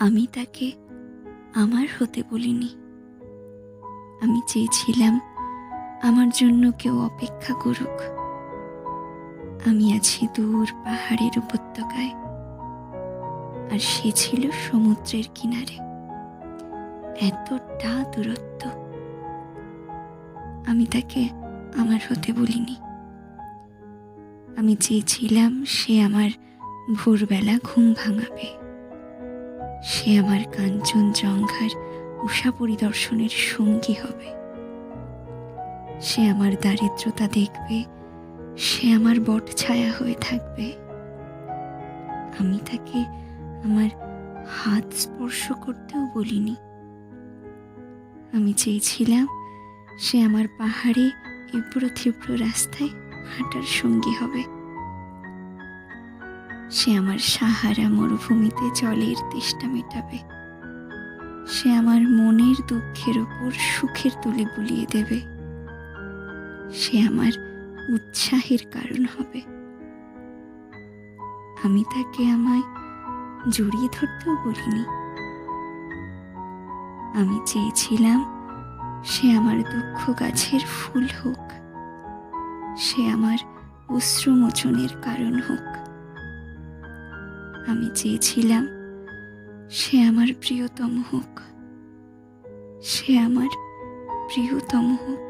আমি তাকে আমার হতে বলিনি। আমি চেয়েছিলাম আমার জন্য কেউ অপেক্ষা করুক। আমি আছি দূর পাহাড়ের উপত্যকায়, আর সে ছিল সমুদ্রের কিনারে। এতটা দূরত্ব আমি তাকে আমার হতে বলিনি। আমি চেয়েছিলাম সে আমার ভোরবেলা ঘুম ভাঙাবে। সে আমার কাঞ্চনজঙ্ঘার উষা পরিদর্শনের সঙ্গী হবে। সে আমার দারিদ্রতা দেখবে, সে আমার বট ছায়া হয়ে থাকবে। আমি তাকে আমার হাত স্পর্শ করতেও বলিনি। আমি চেয়েছিলাম সে আমার পাহাড়ে ইব্রো তীব্র রাস্তায় হাঁটার সঙ্গী হবে। সে আমার সাহারা মরুভূমিতে জলের তেষ্টা মেটাবে। সে আমার মনের দুঃখের ওপর সুখের তুলে বুলিয়ে দেবে। সে আমার উৎসাহের কারণ হবে। আমি তাকে আমায় জড়িয়ে ধরতেও বলিনি। আমি চেয়েছিলাম সে আমার দুঃখ গাছের ফুল হোক। সে আমার অশ্রুমোচনের কারণ হোক। আমি চেয়েছিলাম সে আমার প্রিয়তম হোক সে আমার প্রিয়তম হোক।